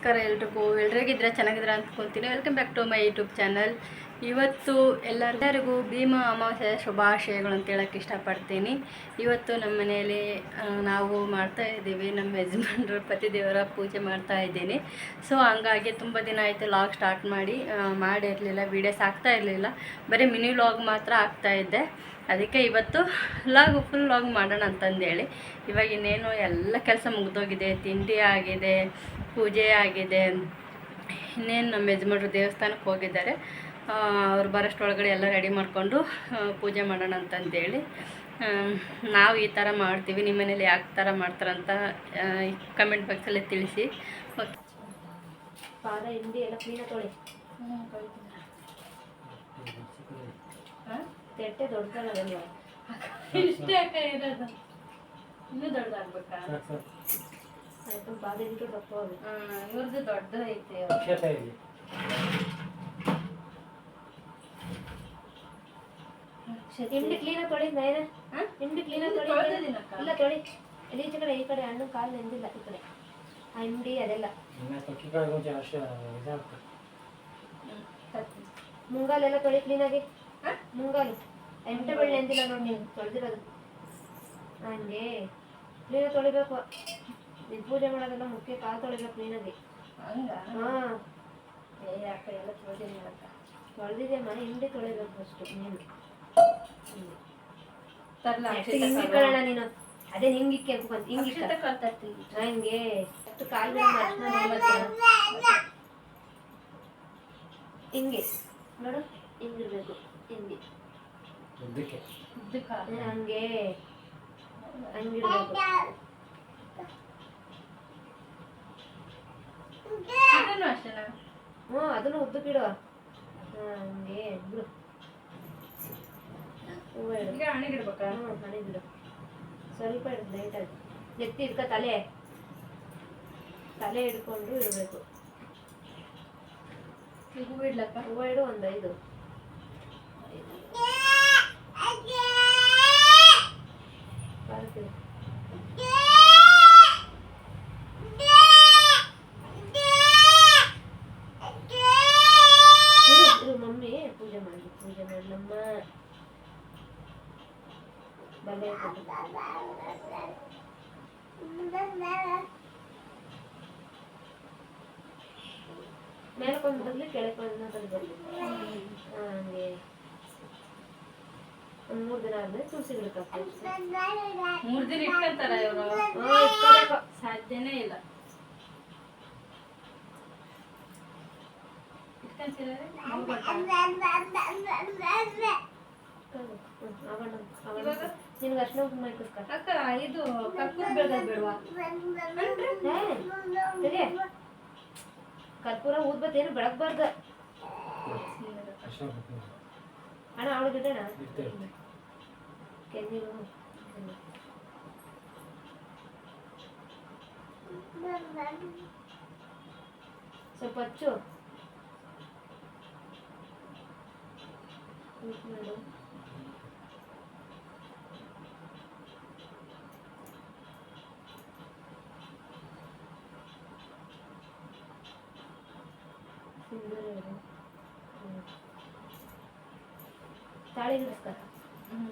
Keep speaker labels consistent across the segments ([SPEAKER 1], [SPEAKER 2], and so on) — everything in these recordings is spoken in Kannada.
[SPEAKER 1] ನಮಸ್ಕಾರ ಎಲ್ರಿಗೂ. ಎಲ್ರಿಗಿದ್ರೆ ಚೆನ್ನಾಗಿದ್ರೆ ಅಂದ್ಕೊಳ್ತೀನಿ. Welcome back to my YouTube channel ಇವತ್ತು ಎಲ್ಲರಿಗೂ ಭೀಮ ಅಮಾವಾಸ್ಯೆ ಶುಭಾಶಯಗಳು ಅಂತ ಹೇಳೋಕ್ಕೆ ಇಷ್ಟಪಡ್ತೀನಿ. ಇವತ್ತು ನಮ್ಮ ಮನೆಯಲ್ಲಿ ನಾವು ಮಾಡ್ತಾ ಇದ್ದೀವಿ. ನಮ್ಮ ಯಜಮಾನ್ರ ಪತಿದೇವರ ಪೂಜೆ ಮಾಡ್ತಾ ಇದ್ದೀನಿ. ಸೊ ಹಂಗಾಗಿ ತುಂಬ ದಿನ ಆಯಿತು ಲಾಗ್ ಸ್ಟಾರ್ಟ್ ಮಾಡಿ ಮಾಡಿರಲಿಲ್ಲ ವೀಡಿಯೋಸ್ ಆಗ್ತಾ ಇರಲಿಲ್ಲ. ಬರೀ ಮಿನಿ ಲಾಗ್ ಮಾತ್ರ ಆಗ್ತಾ ಇದ್ದೆ. ಅದಕ್ಕೆ ಇವತ್ತು ಲಾಗ್ ಫುಲ್ ಲಾಗ್ ಮಾಡೋಣ ಅಂತಂದೇಳಿ. ಇವಾಗ ಇನ್ನೇನು ಎಲ್ಲ ಕೆಲಸ ಮುಗಿದೋಗಿದೆ. ತಿಂಡಿ ಆಗಿದೆ, ಪೂಜೆ ಆಗಿದೆ. ಇನ್ನೇನು ನಮ್ಮ ಯಜಮಾನ್ರು ದೇವಸ್ಥಾನಕ್ಕೆ ಹೋಗಿದ್ದಾರೆ. ಅವ್ರು ಬರೋಷ್ಟೊಳಗಡೆ ಎಲ್ಲ ರೆಡಿ ಮಾಡಿಕೊಂಡು ಪೂಜೆ ಮಾಡೋಣ ಅಂತಂತೇಳಿ ನಾವು ಈ ಥರ ಮಾಡ್ತೀವಿ ನಿಮ್ಮ ಮನೇಲಿ ಯಾವ ಥರ ಮಾಡ್ತಾರಂತ ಕಮೆಂಟ್ ಬಾಕ್ಸಲ್ಲಿ ತಿಳಿಸಿ. ಓಕೆ
[SPEAKER 2] ಪಾದ ಹಿಂಡಿ ಎಲ್ಲ ಕ್ಲೀನಾಗಿ ತೊಳಿ. ತೆಟ್ಟೆ ದೊಡ್ಡದಲ್ವಾ
[SPEAKER 1] ಇಷ್ಟೇ ಅಕ್ಕ ಇರೋದು. ಇನ್ನೂ ದೊಡ್ಡದಾಗ್ಬೇಕಾ?
[SPEAKER 2] ಆಯ್ತು ಪಾದ ಹಿಂಡಿ ದಪ್ಪ
[SPEAKER 1] ಇವ್ರದ್ದು ದೊಡ್ಡ
[SPEAKER 2] ಕ್ಲೀನ್ ಕ್ಲೀನಾಗಿ ತೊಳಿ ನಯನ
[SPEAKER 1] ಹಾ?
[SPEAKER 2] ಹಿಂಡಿ ಕ್ಲೀನಾಗಿ ತೊಳಿ. ಇಲ್ಲ ತೊಳಿ. ಇಲ್ಲಿ ಈಚೆ ಕಡೆ ಈ ಕಡೆ ಹಣ್ಣು ಕಾಲು ನೆಂದಿಲ್ಲ ಈ ಕಡೆ. ಆ ಹಿಂಡಿ ಅದೆಲ್ಲ. ಮುಂಗಾಲೆಲ್ಲ ತೊಳಿ ಕ್ಲೀನಾಗಿ
[SPEAKER 1] ಹಾ?
[SPEAKER 2] ಮುಂಗಾಲು. ಎಂಟೆ ಬೆಳ್ಳಿ ನೆಂದಿಲ್ಲ ನೋಡಿ ನೀವು ತೊಳೆದಿರೋದು. ಹಂಗೆ. ಕ್ಲೀನಾಗಿ ತೊಳಿಬೇಕು. ನೀವು ಪೂಜೆ ಮಾಡೋದೆಲ್ಲ ಮುಖ್ಯ ಕಾಲು ತೊಳಿಬೇಕು ಕ್ಲೀನಾಗಿ
[SPEAKER 1] ಹಾ
[SPEAKER 2] ಹಾಂ.
[SPEAKER 1] ಏ ಯಾಕೆ ಎಲ್ಲ ತೊಳೆದಿಲ್ಲ ಅಂತ
[SPEAKER 2] ತೊಳೆದಿದೆ ಮನೆ ಹಿಂಡಿ ತೊಳಿಬೇಕು ಫಸ್ಟು ನೀನು.
[SPEAKER 1] ತರ್ಲ
[SPEAKER 2] ನೀನು ಅದೇ ಹಿಂಗಿಕ್ಕೆ ಅಂತ ಹಿಂಗಿಕ್ಕ
[SPEAKER 1] ತರ್ತೀನಿ
[SPEAKER 2] ಹಂಗೆ ಅಷ್ಟು ಕಾಲು ಹಿಂಗೆ. ನೋಡು. ಹಿಂಗಿರ್ಬೇಕು. ಹಿಂಗೆ.
[SPEAKER 1] ಉದ್ದಕ್ಕೆ.
[SPEAKER 2] ಹ್ಮ್, ಹಂಗೆ. ಹಂಗಿರ್ಬೇಕು.
[SPEAKER 1] ಇದನ್ನು ಅಷ್ಟೇನಾ?
[SPEAKER 2] ಹ್ಞೂ ಅದನ್ನು ಉದ್ದಕ್ಕಿಡುವ ಹಂಗೆ. ಬಿಡು.
[SPEAKER 1] ಈಗ ಹಣಿಗಿಡ್ಬೇಕಾ
[SPEAKER 2] ಹ್ಞೂ ಹಣೆ ಸ್ವಲ್ಪ ಇಡು ಲೈಟಾಗಿ ಎತ್ತಿ ಇಡ್ಕ ತಲೆ. ತಲೆ ಹಿಡ್ಕೊಂಡು ಇಡಬೇಕು.
[SPEAKER 1] ಹೂವು ಇಡ್ಲಕ್ಕ?
[SPEAKER 2] ಹೂವು ಇಡು, ಒಂದು ಐದು. ಪಾರ್ಕ್ ಇಡು. ಇರು ಇರು ಮಮ್ಮಿ ಪೂಜೆ ಮಾಡಿ ಪೂಜೆ ಮಾಡ್ಲಮ್ಮ ಬಲೆ ಕೊಡು. ಮೇಲಕ್ಕೊಂದು ಬರಲಿ. ಕೆಳಕೊಂಡು ಬರಲಿ ಹಂಗೆ. ಒಂದು ಮೂರು ದಿನ ಆದ್ಮೇಲೆ ತುಳಸಿ ಗಿಡಕ್ಕೆ
[SPEAKER 1] ಮೂರು ದಿನ ಇಟ್ಕೊಂತಾರ ಇವರು? ಸಾಧ್ಯನೇ ಇಲ್ಲ.
[SPEAKER 2] ನಿನ್ಗೆ ಅರ್ಶಿನ ಕುಂಕುಮ ಇಕ್ಕಸ್ಕ
[SPEAKER 1] ಅಕ್ಕ ಇದು ಕರ್ಪೂರ ಬೆಳೆದ ಬಿಡುವ.
[SPEAKER 2] ಕರ್ಪೂರ ಊದ್ಬತ್ ಏನು ಬೆಳಗ್ಬಾರ್ದು ಅಣ್ಣ ಅವಳು ಬಿಡೋಣ ಕೆನ್ನಿರು ಸ್ವಲ್ಪ ಹಚ್ಚು ಮಿಕ್ಸ್ ಮಾಡು ತಾಳಿ ಹಿಡಿಸ್ಕ
[SPEAKER 1] ಹ್ಮ್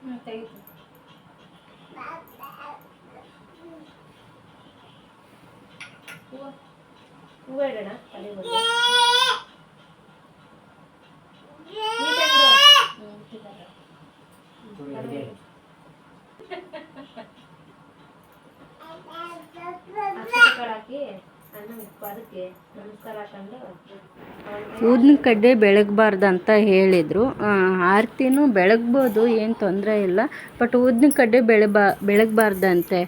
[SPEAKER 1] ಹ್ಮ್ ತೆಗಿತು
[SPEAKER 2] ಹೂವು. ಹೂವು ಇಡೋಣ ತಲೆ ಬಂದು ನೀಟಾಗಿ ಇಡು.
[SPEAKER 1] ಹ್ಮ್ ಇಟ್ಟಿದ್ದಾರೆ.
[SPEAKER 2] ತಲೆ ಇಡು. ಅಕ್ಷತೆ ಕಾಳು ಹಾಕಿ ಅನ್ನ ಉಪ್ಪು ಅದಕ್ಕೆ ನಮಸ್ಕಾರ ಹಾಕೊಂಡು
[SPEAKER 1] ಊದಿನ ಕಡ್ಡಿ ಬೆಳಗಬಾರ್ದು ಅಂತ ಹೇಳಿದರು ಆರತಿನೂ ಬೆಳಗ್ಬೋದು ಏನು ತೊಂದರೆ ಇಲ್ಲ. ಬಟ್ ಊದಿನ ಕಡ್ಡಿ ಬೆಳಬಾ ಬೆಳಗಬಾರ್ದಂತೆ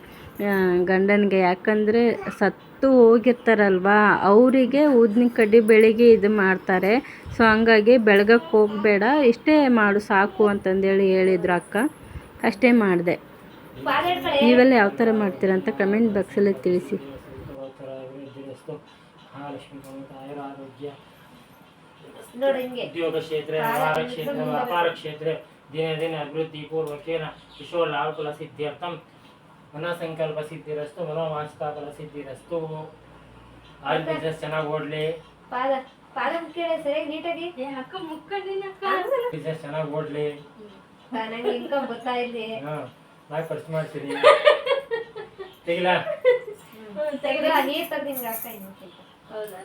[SPEAKER 1] ಗಂಡನಿಗೆ. ಯಾಕಂದರೆ ಸತ್ತು ಹೋಗಿರ್ತಾರಲ್ವಾ ಅವರಿಗೆ ಊದಿನ ಕಡ್ಡಿ ಬೆಳಗ್ಗೆ ಇದು ಮಾಡ್ತಾರೆ. ಸೊ ಹಂಗಾಗಿ ಬೆಳಗಕ್ಕೆ ಹೋಗಬೇಡ. ಇಷ್ಟೇ ಮಾಡು ಸಾಕು ಅಂತಂದೇಳಿ ಹೇಳಿದ್ರು ಅಕ್ಕ. ಅಷ್ಟೇ ಮಾಡಿದೆ. ನೀವೆಲ್ಲ ಯಾವ ಥರ ಮಾಡ್ತೀರಾ ಅಂತ ಕಮೆಂಟ್ ಬಾಕ್ಸಲ್ಲಿ ತಿಳಿಸಿ.
[SPEAKER 3] ಆರೋಗ್ಯ
[SPEAKER 2] ನೋಡಿ ಹಿಂಗೆ
[SPEAKER 3] ಉದ್ಯೋಗ ಕ್ಷೇತ್ರ ವ್ಯವಹಾರ ಕ್ಷೇತ್ರ ವ್ಯಾಪಾರ ಕ್ಷೇತ್ರ ದಿನೇ ದಿನೇ ಅಭಿವೃದ್ಧಿಪೂರ್ವಕೇನ ವಿಶ್ವಲಾಭಫಲಸಿದ್ಧ್ಯರ್ಥಂ ಮನೋಸಂಕಲ್ಪ ಸಿದ್ಧಿರಸ್ತು ಮನೋವಾಂಛಿತ ಸಿದ್ಧಿರಸ್ತು ಆಲ್ ಬಿಸ್ನೆಸ್ ಚೆನ್ನಾಗಿ ಓಡಲಿ
[SPEAKER 2] ಪಾದ ಪಾದ ಮುಖ್ಯ ಸರಿಯಾಗಿ ನೀಟಾಗಿ
[SPEAKER 1] ಏ ಅಕ್ಕ ಮುಕ್ಕಂಡಿನ ಅಕ್ಕ
[SPEAKER 3] ಬಿಸ್ನೆಸ್ ಚೆನ್ನಾಗಿ ಓಡಲಿ
[SPEAKER 2] ಆ, ನಂಗೆ ಇನ್ಕಮ್ ಬರ್ತಾ ಇಲ್ಲಿ
[SPEAKER 3] ಹಾಂ ನಾಳೆ ಖರ್ಚು ಮಾಡ್ತೀನಿ ತೆಗಿಲಾ
[SPEAKER 2] ತೆಗೆದು ನೀರು ತೆಗ್ದು ಹಿಂಗೆ ಹಾಕ ಇನ್ನು ಸ್ವಲ್ಪ.
[SPEAKER 1] ಹೌದಾ?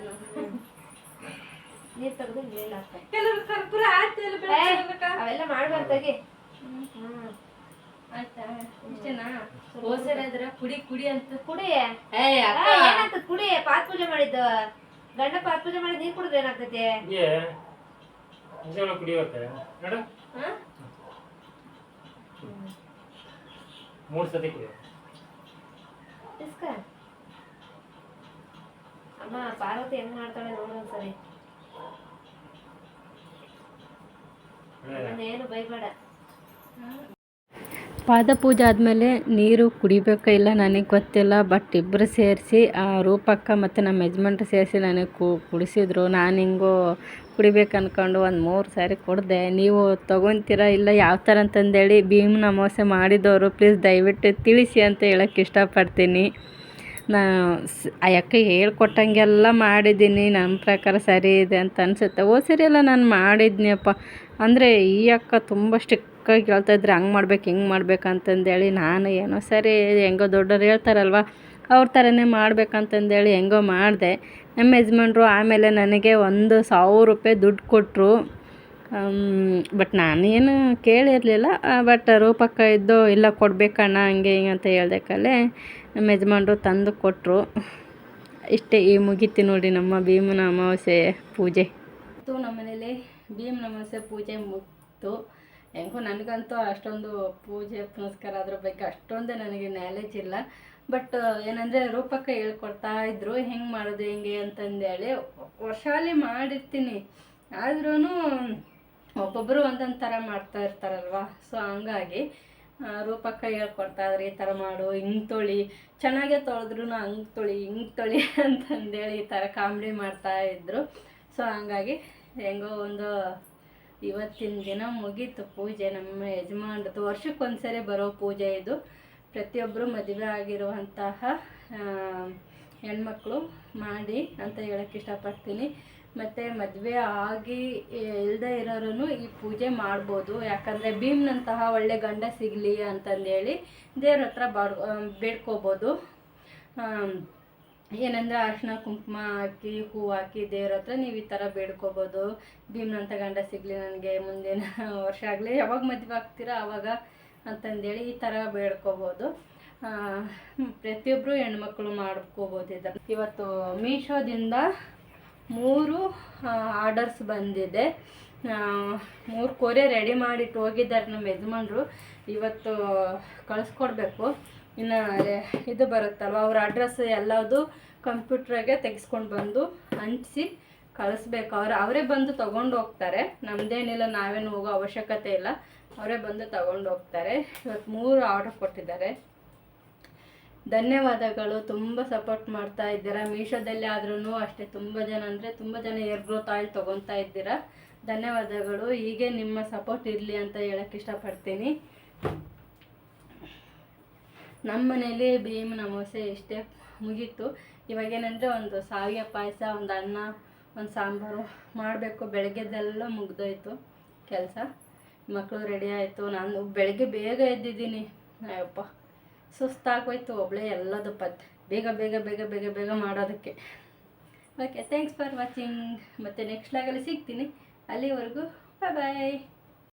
[SPEAKER 2] ನೀರು ತೆಗ್ದು ನೀರಲ್ಲಿ ಹಾಕ
[SPEAKER 1] ಕೆಲವರು ಕರ್ಪೂರ ಆಯ್ತಲ್ಲ
[SPEAKER 2] ಏ, ಅವೆಲ್ಲ ಮಾಡ್ಬಾರ್ದು ತೆಗಿ. ಹ್ಮ್.
[SPEAKER 1] ಆಯ್ತಾ? ಇಷ್ಟೇನಾ? ಕುಡಿ ಕುಡಿ ಅಂತ.
[SPEAKER 2] ಕುಡಿ.
[SPEAKER 1] ಏ
[SPEAKER 2] ಏನಾಗ್ತದ? ಕುಡಿ. ಪಾತ್ ಪೂಜೆ ಮಾಡಿದ್ದು. ಗಂಡ ಪಾತ್ ಪೂಜೆ ಮಾಡಿ ನೀರ್ ಕುಡಿದ್ರೆ ಏನಾಗ್ತೈತೆ?
[SPEAKER 3] ಮೂರ್ ನಿಜವಾಗ್ಲೂ ಕುಡಿಯೋಕೆ ನೋಡು.
[SPEAKER 1] ಹಾ?
[SPEAKER 3] ಮೂರು ಸತಿ ಕುಡಿಯೋ.
[SPEAKER 2] ಇಸ್ಕ? ಅಮ್ಮ ಪಾರ್ವತಿ ಹೆಂಗ್ ಮಾಡ್ತಾಳೆ ನೋಡು ಒಂದ್ಸರಿ. ಏನು ಬೈಬೇಡ.
[SPEAKER 1] ಪಾದ ಪೂಜೆ ಆದಮೇಲೆ ನೀರು ಕುಡಿಬೇಕೋ ಇಲ್ಲ ನನಗೆ ಗೊತ್ತಿಲ್ಲ ಬಟ್ ಇಬ್ಬರು ಸೇರಿಸಿ ಆ ರೂಪಕ್ಕ ಮತ್ತು ನಮ್ಮ ಯಜಮಾನ್ರು ಸೇರಿಸಿ ನನಗೆ ಕು ಕುಡಿಸಿದ್ರು. ನಾನು ಹಿಂಗೂ ಕುಡಿಬೇಕು ಅಂದ್ಕೊಂಡು ಒಂದು ಮೂರು ಸಾರಿ ಕುಡ್ದೆ. ನೀವು ತೊಗೊತೀರಾ ಇಲ್ಲ ಯಾವ ಥರ ಅಂತಂದೇಳಿ ಭೀಮನ ಅಮಾವಾಸ್ಯೆ ಮಾಡಿದವರು ಪ್ಲೀಸ್ ದಯವಿಟ್ಟು ತಿಳಿಸಿ ಅಂತ ಹೇಳೋಕ್ಕೆ ಇಷ್ಟಪಡ್ತೀನಿ. ನಾ ಸ್- ಆ ಅಕ್ಕ ಹೇಳ್ಕೊಟ್ಟಂಗೆಲ್ಲ ಮಾಡಿದ್ದೀನಿ ನನ್ನ ಪ್ರಕಾರ ಸರಿ ಇದೆ ಅಂತ ಅನಿಸುತ್ತೆ. ಓ, ಸರಿ ಎಲ್ಲ ನಾನು ಮಾಡಿದ್ನಪ್ಪ ಅಂದರೆ ಈ ಅಕ್ಕ ತುಂಬ ಸ್ಟಿಕ್ಕಾಗಿ ಹೇಳ್ತಾಯಿದ್ರೆ ಹಂಗೆ ಮಾಡ್ಬೇಕು, ಹಿಂಗೆ ಮಾಡ್ಬೇಕು ಅಂತಂದೇಳಿ ನಾನು ಏನೋ ಸರಿ, ಹೆಂಗೋ ದೊಡ್ಡವ್ರು ಹೇಳ್ತಾರಲ್ವ, ಅವ್ರ ಥರನೇ ಮಾಡ್ಬೇಕಂತಂದೇಳಿ ಹೆಂಗೋ ಮಾಡಿದೆ. ನಮ್ಮ ಯಜಮಾನ್ರು ಆಮೇಲೆ ನನಗೆ ಒಂದು ಸಾವಿರ ರೂಪಾಯಿ ದುಡ್ಡು ಕೊಟ್ಟರು ಬಟ್ ನಾನೇನು ಕೇಳಿರಲಿಲ್ಲ ಬಟ್ ರೂಪಕ್ಕ ಇದ್ದು, ಇಲ್ಲ ಕೊಡಬೇಕಣ್ಣ, ಹಂಗೆ ಹಿಂಗೆ ಅಂತ ಹೇಳ್ದಕ್ಕಲ್ಲೇ ನಮ್ಮ ಯಜಮಾನ್ರು ತಂದು ಕೊಟ್ಟರು ಇಷ್ಟೇ ಈ ಮುಗೀತು ನೋಡಿ ನಮ್ಮ ಭೀಮನ ಅಮಾವಾಸ್ಯೆ ಪೂಜೆ. ನಮ್ಮ ಮನೇಲಿ ಭೀಮನ ಅಮಾವಾಸ್ಯೆ ಪೂಜೆ ಮುಗಿತು. ಹೆಂಗೋ ನನಗಂತೂ ಅಷ್ಟೊಂದು ಪೂಜೆ ಪುನಸ್ಕಾರ ಅದ್ರ ಬಗ್ಗೆ ಅಷ್ಟೊಂದು ನನಗೆ ನಾಲೆಜ್ ಇಲ್ಲ. ಬಟ್ ಏನಂದರೆ ರೂಪಕ್ಕ ಹೇಳ್ಕೊಡ್ತಾ ಇದ್ರು, ಹೆಂಗೆ ಮಾಡೋದು, ಹೆಂಗೆ? ಅಂತಂದೇಳಿ, ವರ್ಷಾಲಿ ಮಾಡಿರ್ತೀನಿ. ಆದ್ರೂ ಒಬ್ಬೊಬ್ಬರು ಒಂದೊಂದು ಥರ ಮಾಡ್ತಾ ಇರ್ತಾರಲ್ವ? ಸೊ ಹಂಗಾಗಿ ರೂಪಕ್ಕ ಹೇಳ್ಕೊಡ್ತಾ ಇದ್ರೆ, ಈ ಥರ ಮಾಡು, ಹಿಂಗೆ ತೊಳಿ, ಚೆನ್ನಾಗೇ ತೊಳೆದ್ರು ಹಂಗೆ ತೊಳಿ, ಹಿಂಗೆ ತೊಳಿ ಅಂತಂದೇಳಿ ಈ ಥರ ಕಾಮಿಡಿ ಮಾಡ್ತಾ ಇದ್ರು. ಸೊ ಹಂಗಾಗಿ, ಹೆಂಗೋ ಒಂದು ಇವತ್ತಿನ ದಿನ ಮುಗೀತು ಪೂಜೆ. ನಮ್ಮ ಯಜಮಾನ್ರದ್ದು ವರ್ಷಕ್ಕೊಂದ್ಸರಿ ಬರೋ ಪೂಜೆ ಇದು. ಪ್ರತಿಯೊಬ್ಬರು ಮದುವೆ ಆಗಿರುವಂತಹ ಹೆಣ್ಮಕ್ಳು ಮಾಡಿ ಅಂತ ಹೇಳಕ್ಕೆ ಇಷ್ಟಪಡ್ತೀನಿ. ಮತ್ತು ಮದುವೆ ಆಗಿ ಇಲ್ಲದೆ ಇರೋರು ಈ ಪೂಜೆ ಮಾಡ್ಬೋದು. ಯಾಕಂದರೆ ಭೀಮ್ನಂತಹ ಒಳ್ಳೆ ಗಂಡ ಸಿಗಲಿ ಅಂತಂದೇಳಿ ದೇವ್ರ ಹತ್ರ ಬಾರ್ ಬೇಡ್ಕೋಬೋದು. ಏನಂದರೆ ಅರ್ಶಿನ ಕುಂಕುಮ ಹಾಕಿ ಹೂವು ಹಾಕಿ ದೇವ್ರ ಹತ್ರ ನೀವು ಈ ಥರ ಬೇಡ್ಕೋಬೋದು. ಭೀಮ್ನಂತ ಗಂಡ ಸಿಗಲಿ ನನಗೆ ಮುಂದಿನ ವರ್ಷ ಆಗಲಿ. ಯಾವಾಗ ಮದುವೆ ಆಗ್ತೀರಾ ಆವಾಗ ಅಂತಂದೇಳಿ ಈ ಥರ ಬೇಡ್ಕೋಬೋದು. ಪ್ರತಿಯೊಬ್ಬರು ಹೆಣ್ಮಕ್ಳು ಮಾಡ್ಕೋಬೋದು ಇದನ್ನು. ಇವತ್ತು ಮೀಶೋದಿಂದ ಮೂರು ಆರ್ಡರ್ಸ್ ಬಂದಿದೆ. ಮೂರು ಕೋರೆ ರೆಡಿ ಮಾಡಿಟ್ಟು ಹೋಗಿದ್ದಾರೆ ನಮ್ಮ ಯಜಮಾನ್ರು. ಇವತ್ತು ಕಳಿಸ್ಕೊಡ್ಬೇಕು. ಇನ್ನು ಇದು ಬರುತ್ತಲ್ವ? ಅವ್ರ ಅಡ್ರೆಸ್ ಎಲ್ಲದು ಕಂಪ್ಯೂಟ್ರಾಗೆ ತೆಗೆಸ್ಕೊಂಡು ಬಂದು ಅಂಟಿಸಿ ಕಳಿಸ್ಬೇಕು. ಅವ್ರು, ಅವರೇ ಬಂದು ತೊಗೊಂಡು ಹೋಗ್ತಾರೆ. ನಮ್ಮದೇನಿಲ್ಲ ನಾವೇನು ಹೋಗೋ ಅವಶ್ಯಕತೆ ಇಲ್ಲ. ಅವರೇ ಬಂದು ತೊಗೊಂಡು ಹೋಗ್ತಾರೆ. ಇವತ್ತು ಮೂರು ಆರ್ಡರ್ ಕೊಟ್ಟಿದ್ದಾರೆ. ಧನ್ಯವಾದಗಳು. ತುಂಬ ಸಪೋರ್ಟ್ ಮಾಡ್ತಾ ಇದ್ದೀರಾ. ಮೀಶೋದಲ್ಲಿ ಆದ್ರೂ ಅಷ್ಟೇ ತುಂಬ ಜನ ಅಂದರೆ ತುಂಬ ಜನ ಏರ್ ಗ್ರೋತ್ ಆಯಿಲ್ ತೊಗೊತಾ ಇದ್ದೀರಾ. ಧನ್ಯವಾದಗಳು. ಹೀಗೆ ನಿಮ್ಮ ಸಪೋರ್ಟ್ ಇರಲಿ ಅಂತ ಹೇಳಕ್ಕೆ ಇಷ್ಟಪಡ್ತೀನಿ. ನಮ್ಮ ಮನೇಲಿ ಭೀಮನ ಅಮಾವಾಸ್ಯೆ ಇಷ್ಟೇ ಮುಗೀತು. ಇವಾಗೇನಂದರೆ ಒಂದು ಸಾವಿಗೆ ಪಾಯಸ, ಒಂದು ಅನ್ನ, ಒಂದು ಸಾಂಬಾರು ಮಾಡಬೇಕು. ಬೆಳಗ್ಗೆದೆಲ್ಲ ಮುಗ್ದೋಯ್ತು ಕೆಲಸ. ಮಕ್ಕಳು ರೆಡಿ ಆಯಿತು. ನಾನು ಬೆಳಗ್ಗೆ ಬೇಗ ಎದ್ದಿದ್ದೀನಿ. ಅಯ್ಯಪ್ಪ. ಸುಸ್ತಾಗೋಯ್ತು ಒಬ್ಬಳೇ ಎಲ್ಲದು ಪತ್, ಬೇಗ ಬೇಗ ಬೇಗ ಬೇಗ ಬೇಗ ಮಾಡೋದಕ್ಕೆ. ಓಕೆ ಥ್ಯಾಂಕ್ಸ್ ಫಾರ್ ವಾಚಿಂಗ್ ಮತ್ತು ನೆಕ್ಸ್ಟ್ ಲಾಗಲ್ಲಿ ಸಿಗ್ತೀನಿ. ಅಲ್ಲಿವರೆಗೂ ಬಾಯ್ ಬಾಯ್